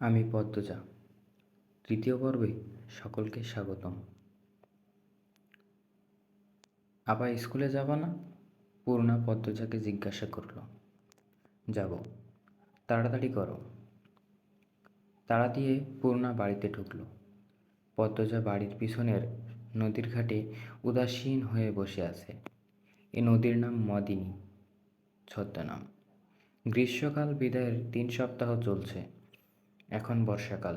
আমি পদ্মজা। তৃতীয় পর্বে সকলকে স্বাগতম। আবার স্কুলে যাবা না? পূর্ণা পদ্মজাকে জিজ্ঞাসা করল। যাব। তাড়াতাড়ি করো। তাড়া দিয়ে পূর্ণা বাড়িতে ঢুকল। পদ্মজা বাড়ির পিছনের নদীর ঘাটে উদাসীন হয়ে বসে আছে। এ নদীর নাম মদিনী। ছদ্মনাম। গ্রীষ্মকাল বিদায়ের তিন সপ্তাহ চলছে। এখন বর্ষাকাল।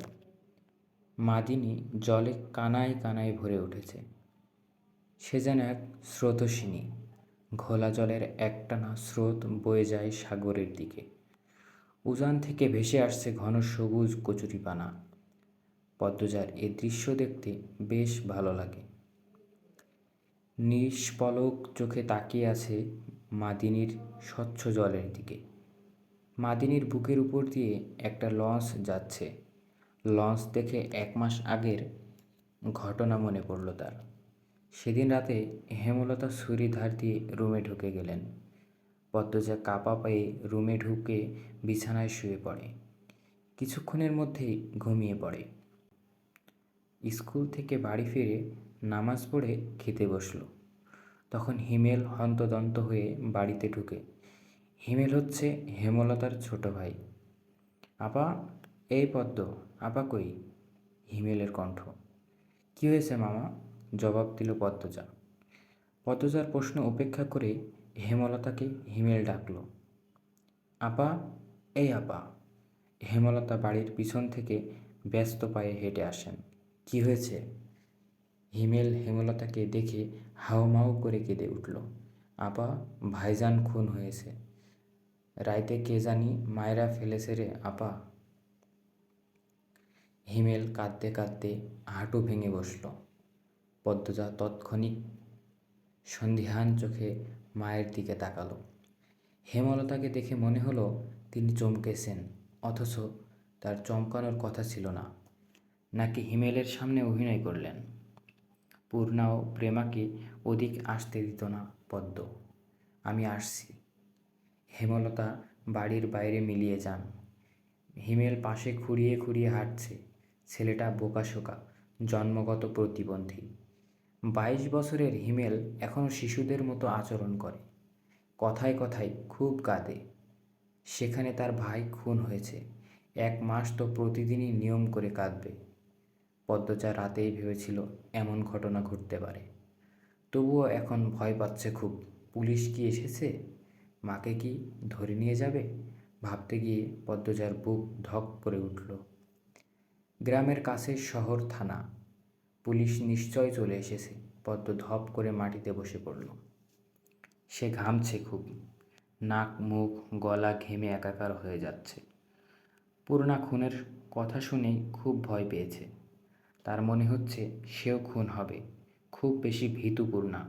মাদিনী জলে কানায় কানায় ভরে উঠেছে। সে যেন এক স্রোতস্বিনী। ঘোলা জলের একটানা স্রোত বয়ে যায় সাগরের দিকে। উজান থেকে ভেসে আসছে ঘন সবুজ কচুরিপানা। পদ্মজার এ দৃশ্য দেখতে বেশ ভালো লাগে। নিষ্পলক চোখে তাকিয়ে আছে মাদিনীর স্বচ্ছ জলের দিকে। মাদিনীর বুকের উপর দিয়ে একটা লঞ্চ যাচ্ছে। লঞ্চ দেখে এক মাস আগের ঘটনা মনে পড়ল তার। সেদিন রাতে হেমলতা ছুরি ধার দিয়ে রুমে ঢুকে গেলেন। পদ্মজা কাপা পায়ে রুমে ঢুকে বিছানায় শুয়ে পড়ে। কিছুক্ষণের মধ্যেই ঘুমিয়ে পড়ে। স্কুল থেকে বাড়ি ফিরে নামাজ পড়ে খেতে বসল। তখন হিমেল হন্তদন্ত হয়ে বাড়িতে ঢুকে হিমেল হচ্ছে হেমলতার ছোট ভাই। আপা, এই পদ্ম, আপা কই? হিমেলের কণ্ঠ। কি হয়েছে মামা? জবাব দিল পদ্মজা। পদ্মজার প্রশ্ন উপেক্ষা করে হেমলতাকে হিমেল ডাকল। আপা, এই আপা। হেমলতা বাড়ির পিছন থেকে ব্যস্ত পায়ে হেঁটে আসেন। কি হয়েছে? হিমেল হেমলতাকে দেখে হাউমাউ করে কেঁদে উঠল। আপা ভাইজান খুন হয়েছে। রাইতে কে জানি মায়েরা ফেলেছে রে আপা। হিমেল কাঁদতে কাঁদতে হাঁটু ভেঙে বসল। পদ্মজা তৎক্ষণিক সন্ধিহান চোখে মায়ের দিকে তাকালো। হেমলতাকে দেখে মনে হলো তিনি চমকেছেন, অথচ তার চমকানোর কথা ছিল না। নাকি হিমেলের সামনে অভিনয় করলেন? পূর্ণা ও প্রেমাকে ওদিক আসতে দিত না পদ্ম। আমি আসছি। হেমলতা বাড়ির বাইরে মিলিয়ে যান। হিমেল পাশে খুঁড়িয়ে খুঁড়িয়ে হাঁটছে। ছেলেটা বোকাশোকা জন্মগত প্রতিবন্ধী। বাইশ বছরের হিমেল এখনও শিশুদের মতো আচরণ করে। কথায় কথায় খুব কাঁদে। সেখানে তার ভাই খুন হয়েছে। এক মাস তো প্রতিদিনই নিয়ম করে কাঁদবে। পদ্মচা রাতেই ভেবেছিল এমন ঘটনা ঘটতে পারে। তবুও এখন ভয় পাচ্ছে খুব। পুলিশ কি এসেছে? মাকে কি ধরে নিয়ে যাবে? ভাবতে গিয়ে পদ্মজার বুক ধক করে উঠল। গ্রামের কাছে শহর থানা। পুলিশ নিশ্চয় চলে এসেছে। পদ্ম ধপ করে মাটিতে বসে পড়ল। সে ঘামছে খুব। নাক, মুখ, গলা ঘেমে একাকার হয়ে যাচ্ছে। পুরোনা খুনের কথা শুনেই খুব ভয় পেয়েছে। তার মনে হচ্ছে সেও খুন হবে। খুব বেশি ভীতুপূর্ণা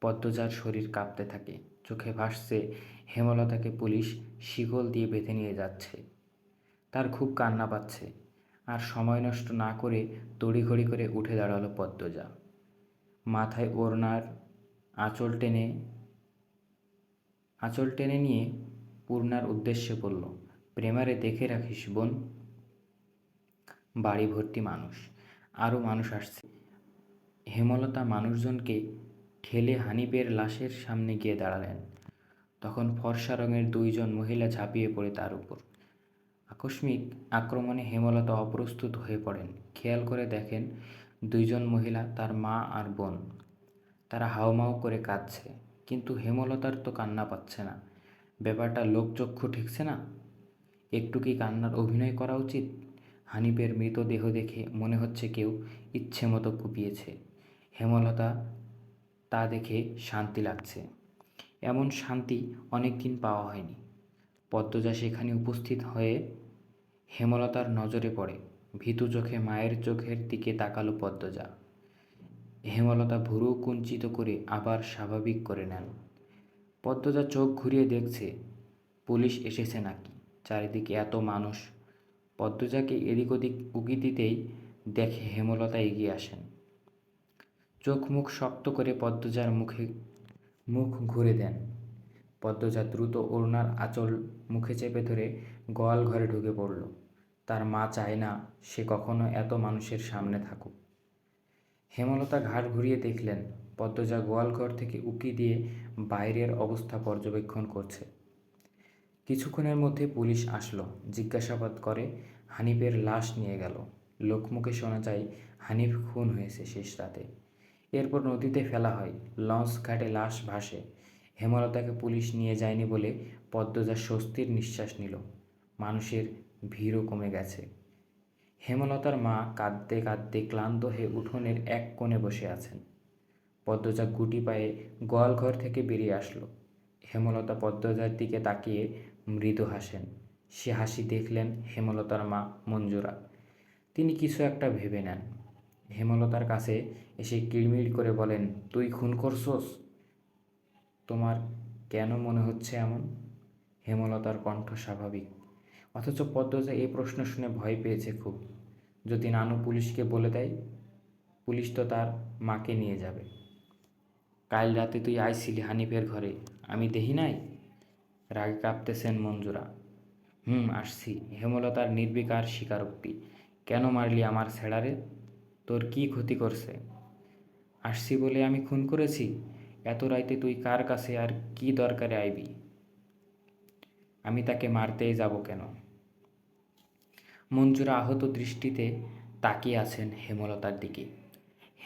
পদ্মজার শরীর কাঁপতে থাকে। চোখে ভাসছে, হেমলতাকে পুলিশ শিকল দিয়ে বেঁধে নিয়ে যাচ্ছে। তার খুব কান্না পাচ্ছে আর সময় নষ্ট না করে তড়িঘড়ি করে উঠে দাঁড়াল পদ্মজা। মাথায় ওড়নার আঁচল টেনে আঁচল টেনে নিয়ে পূর্ণার উদ্দেশ্যে বলল, প্রেমারে দেখে রাখিস বোন, বাড়ি ভর্তি মানুষ আরও মানুষ আসছে। হেমলতা মানুষজনকে ঠেলে হানিপের লাশের সামনে গিয়ে দাঁড়ালেন। তখন ফর্সা রঙের দুইজন মহিলা ঝাঁপিয়ে পড়ে তার উপর। আকস্মিক আক্রমণে হেমলতা অপ্রস্তুত হয়ে পড়েন। খেয়াল করে দেখেন দুইজন মহিলা তার মা আর বোন। তারা হাওমাও করে কাঁদছে, কিন্তু হেমলতার তো কান্না পাচ্ছে না। ব্যাপারটা লোকচক্ষু ঠেকছে না? একটু কি কান্নার অভিনয় করা উচিত? হানিফের মৃতদেহ দেখে মনে হচ্ছে কেউ ইচ্ছে মতো কুপিয়েছে। হেমলতা তা দেখে শান্তি লাগছে। এমন শান্তি অনেক দিন পাওয়া হয়নি। পদ্মজা সেখানে উপস্থিত হয়ে হেমলতার নজরে পড়ে। ভীতু চোখে মায়ের চোখের দিকে তাকালো পদ্মজা। হেমলতা ভুরু কুঞ্চিত করে আবার স্বাভাবিক করে নেন। পদ্মজা চোখ ঘুরিয়ে দেখছে, পুলিশ এসেছে নাকি? চারিদিকে এত মানুষ। পদ্মজাকে এদিক ওদিক উকি দিতেই দেখে হেমলতা এগিয়ে আসেন। চোখ মুখ শক্ত করে পদ্মজার মুখে মুখ ঘুরে দেন। পদ্মজা দ্রুত ওড়নার আঁচল মুখে চেপে ধরে গোয়াল ঘরে ঢুকে পড়ল। তার মা চায় না সে কখনো এত মানুষের সামনে থাকুক। হেমলতা ঘাট ঘুরিয়ে দেখলেন, পদ্মজা গোয়ালঘর থেকে উকি দিয়ে বাইরের অবস্থা পর্যবেক্ষণ করছে। কিছুক্ষণের মধ্যে পুলিশ আসলো, জিজ্ঞাসাবাদ করে, হানিফের লাশ নিয়ে গেল। লোকমুখে শোনা যায়, হানিফ খুন হয়েছে শেষ রাতে। এরপর নদীতে ফেলা হয়। লঞ্চ ঘাটে লাশ ভাসে। হেমলতাকে পুলিশ নিয়ে যায়নি বলে পদ্মজা স্বস্তির নিঃশ্বাস নিল। মানুষের ভিড়ও কমে গেছে। হেমলতার মা কাঁদতে কাঁদতে ক্লান্ত হয়ে উঠোনের এক কোণে বসে আছেন। পদ্মজা গুটি পায়ে গোয়ালঘর থেকে বেরিয়ে আসলো। হেমলতা পদ্মজার দিকে তাকিয়ে মৃদু হাসেন। সে হাসি দেখলেন হেমলতার মা মঞ্জুরা। তিনি কিছু একটা ভেবে নেন। হেমলতার কাছে এসে কিড়মিড় করে বলেন, তুই খুন করছস? তোমার কেন মনে হচ্ছে এমন? হেমলতার কণ্ঠ স্বাভাবিক। অথচ পদ্মজা এই প্রশ্ন শুনে ভয় পেয়েছে খুব। যদি নানু পুলিশকে বলে দেয়, পুলিশ তো তার মাকে নিয়ে যাবে। কাল রাতে তুই আইছিলি হানিফের ঘরে, আমি দেখি নাই? রাগে কাঁপতেছেন মঞ্জুরা। হুম, আসছি। হেমলতার নির্বিকার স্বীকারোক্তি। কেন মারলি আমার ছেড়ারে তোর কি ক্ষতি করছে? আসছি বলে আমি খুন করেছি? এত রাইতে তুই কার কাছে আর কি দরকারে আইবি? আমি তাকে মারতেই যাব কেন? মঞ্জুরা আহত দৃষ্টিতে তাকিয়ে আছেন হেমলতার দিকে।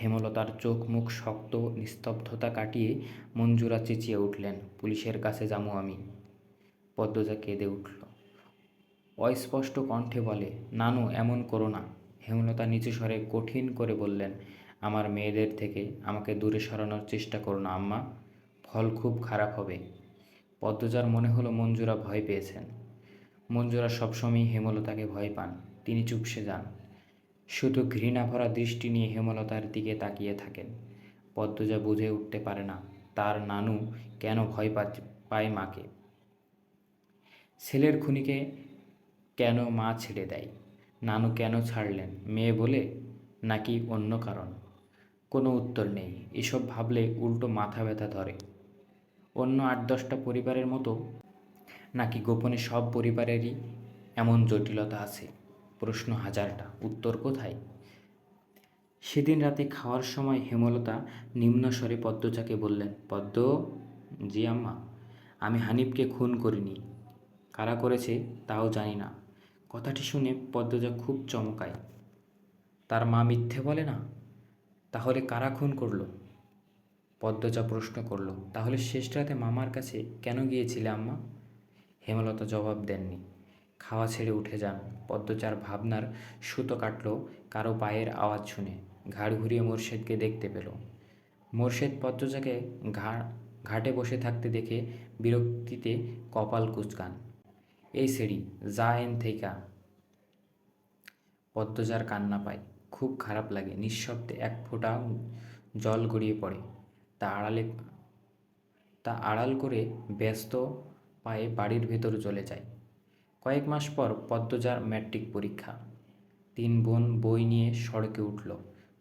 হেমলতার চোখ মুখ শক্ত, নিস্তব্ধতা কাটিয়ে মঞ্জুরা চেঁচিয়ে উঠলেন, পুলিশের কাছে যাব আমি। পদ্মজা কেঁদে উঠল। অস্পষ্ট কণ্ঠে বলে, নানু, এমন করো না। হেমলতা নিচু স্বরে কঠিন করে বললেন, আমার মেয়েদের থেকে আমাকে দূরে সরানোর চেষ্টা করো না, আম্মা। ফল খুব খারাপ হবে। পদ্মজার মনে হলো মঞ্জুরা ভয় পেয়েছেন। মঞ্জুরা সবসময় হেমলতাকে ভয় পান। তিনি চুপসে যান। শুধু ঘৃণা ভরা দৃষ্টি নিয়ে হেমলতার দিকে তাকিয়ে থাকেন। পদ্মজা বুঝে উঠতে পারে না, তার নানু কেন ভয় পায় মাকে? ছেলের খুনিকে কেন মা ছেড়ে দেয়? নানু কেন ছাড়লেন? মেয়ে বলে, নাকি অন্য কারণ? কোনো উত্তর নেই। এসব ভাবলে উল্টো মাথা ব্যথা ধরে। অন্য আট দশটা পরিবারের মতো, নাকি গোপনে সব পরিবারেরই এমন জটিলতা আছে? প্রশ্ন হাজারটা। উত্তর কোথায়? সেদিন রাতে খাওয়ার সময় হেমলতা নিম্নস্বরে পদ্মজাকে বললেন, পদ্ম, জি আম্মা, আমি হানিফকে খুন করিনি। কারা করেছে তাও জানি না। কথাটি শুনে পদ্মজা খুব চমকায়। তার মা মিথ্যে বলে না? তাহলে কারা খুন করল? পদ্মজা প্রশ্ন করল, তাহলে শেষ রাতে মামার কাছে কেন গিয়েছিলে আম্মা? হেমলতা জবাব দেননি। খাওয়া ছেড়ে উঠে যান। পদ্মচার ভাবনার সুতো কাটল কারও পায়ের আওয়াজ শুনে। ঘাড় ঘুরিয়ে মোর্শেদকে দেখতে পেল। মোর্শেদ পদ্মজাকে ঘা, ঘাটে বসে থাকতে দেখে বিরক্তিতে কপাল কুচকান। এই সিঁড়ি যা এন থেকা পদ্মজার কান্না পায়, খুব খারাপ লাগে, নিঃশব্দে এক ফোঁটা জল গড়িয়ে পড়ে। তা আড়ালে, তা আড়াল করে ব্যস্ত পায়ে বাড়ির ভেতর চলে যায়। কয়েক মাস পর পদ্মজার ম্যাট্রিক পরীক্ষা। তিন বোন বই নিয়ে সড়কে উঠল।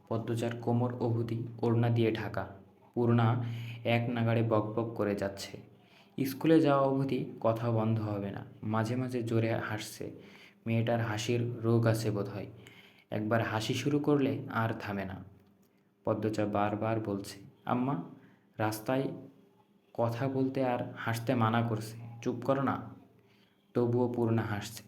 পদ্মজার কোমর অবধি ওড়না দিয়ে ঢাকা। পূর্ণা এক নাগাড়ে বকবক করে যাচ্ছে। স্কুলে যাওয়া অবধি কথা বন্ধ হবে না। মাঝে মাঝে জোরে হাসছে। মেয়েটার হাসির রোগ আছে বোধহয়। একবার হাসি শুরু করলে আর থামে না। পদ্মজা বারবার বলছে, আম্মা, রাস্তায় কথা বলতে আর হাসতে মানা করছে। চুপ করো না। তবুও পূর্ণা হাসছে।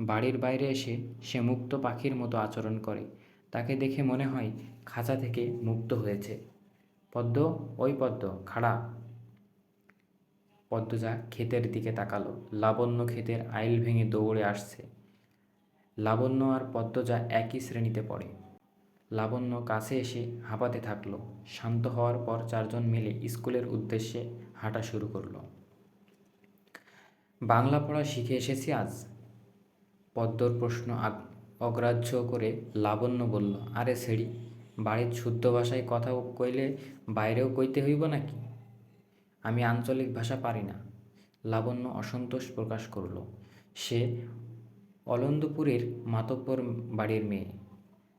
বাড়ির বাইরে এসে সে মুক্ত পাখির মতো আচরণ করে। তাকে দেখে মনে হয় খাঁচা থেকে মুক্ত হয়েছে। পদ্ম, ওই পদ্ম, খাড়া। পদ্মজা ক্ষেতের দিকে তাকালো। লাবণ্য ক্ষেতের আইল ভেঙে দৌড়ে আসছে। লাবণ্য আর পদ্মজা একই শ্রেণীতে পড়ে। লাবণ্য কাছে এসে হাঁপাতে থাকল। শান্ত হওয়ার পর চারজন মিলে স্কুলের উদ্দেশ্যে হাঁটা শুরু করল। বাংলা পড়া শিখে এসেছি আজ? পদ্মর প্রশ্ন অগ্রাহ্য করে লাবণ্য বলল, আরে ছেড়ি, বাড়ির শুদ্ধ ভাষায় কথা কইলে বাইরেও কইতে হইব নাকি? আমি আঞ্চলিক ভাষা পারি না। লাবণ্য অসন্তোষ প্রকাশ করল। সে অলন্দপুরের মাতব্বর বাড়ির মেয়ে।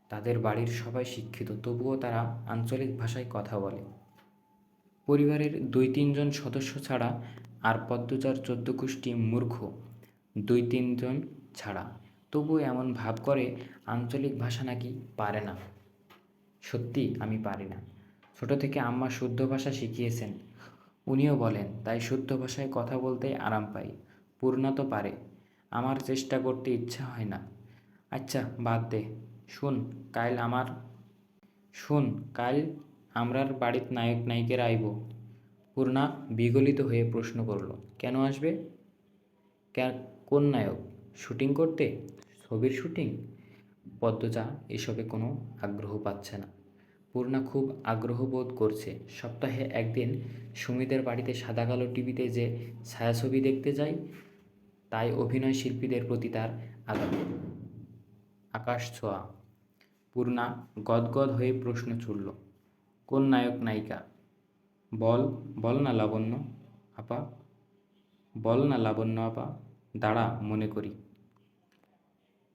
তাদের বাড়ির সবাই শিক্ষিত, তবুও তারা আঞ্চলিক ভাষায় কথা বলে। পরিবারের দুই তিনজন সদস্য ছাড়া আর পদ্মচার চোদ্দ গোষ্ঠী মূর্খ, দুই তিনজন ছাড়া। তবু এমন ভাব করে আঞ্চলিক ভাষা নাকি পারে না। সত্যি আমি পারি না। ছোট থেকে আম্মা শুদ্ধ ভাষা শিখিয়েছেন। উনিও বলেন, তাই শুদ্ধ ভাষায় কথা বলতে আরাম পাই। পূর্ণা তো পারে। আমার চেষ্টা করতে ইচ্ছা হয় না। আচ্ছা বাদ দে। শুন, কাল আমার, শুন, কাল আমরার বাড়িত নায়ক নায়িকেরা আইব। পূর্ণা বিগলিত হয়ে প্রশ্ন করল, কেন আসবে? কোন নায়ক? শুটিং করতে? ছবির শুটিং? পদ্মজা এসবে কোনো আগ্রহ পাচ্ছে না। পূর্ণা খুব আগ্রহ বোধ করছে। সপ্তাহে একদিন সুমিতের বাড়িতে সাদা কালো টিভিতে যে ছায়াছবি দেখতে যাই, তাই অভিনয় শিল্পীদের প্রতি তার আগাম আকাশ ছোঁয়া। পূর্ণা গদগদ হয়ে প্রশ্ন ছুড়ল, কোন নায়ক নায়িকা? বল বল না লাবণ্য, আপা। বল না লাবণ্য, আপা। দাঁড়া, মনে করি।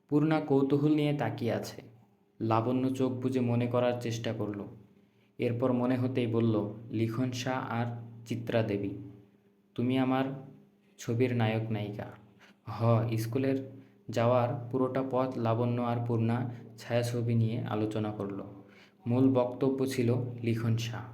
পূর্ণা কৌতূহল নিয়ে তাকিয়ে আছে। লাবণ্য চোখ বুঝে মনে করার চেষ্টা করল। এরপর মনে হতেই বলল, লিখন শাহ আর চিত্রা দেবী, তুমি আমার ছবির নায়ক নায়িকা। হ, স্কুলের যাওয়ার পুরোটা পথ লাবণ্য আর পূর্ণা ছায়াছবি নিয়ে আলোচনা করল। মূল বক্তব্য ছিল লিখন শাহ।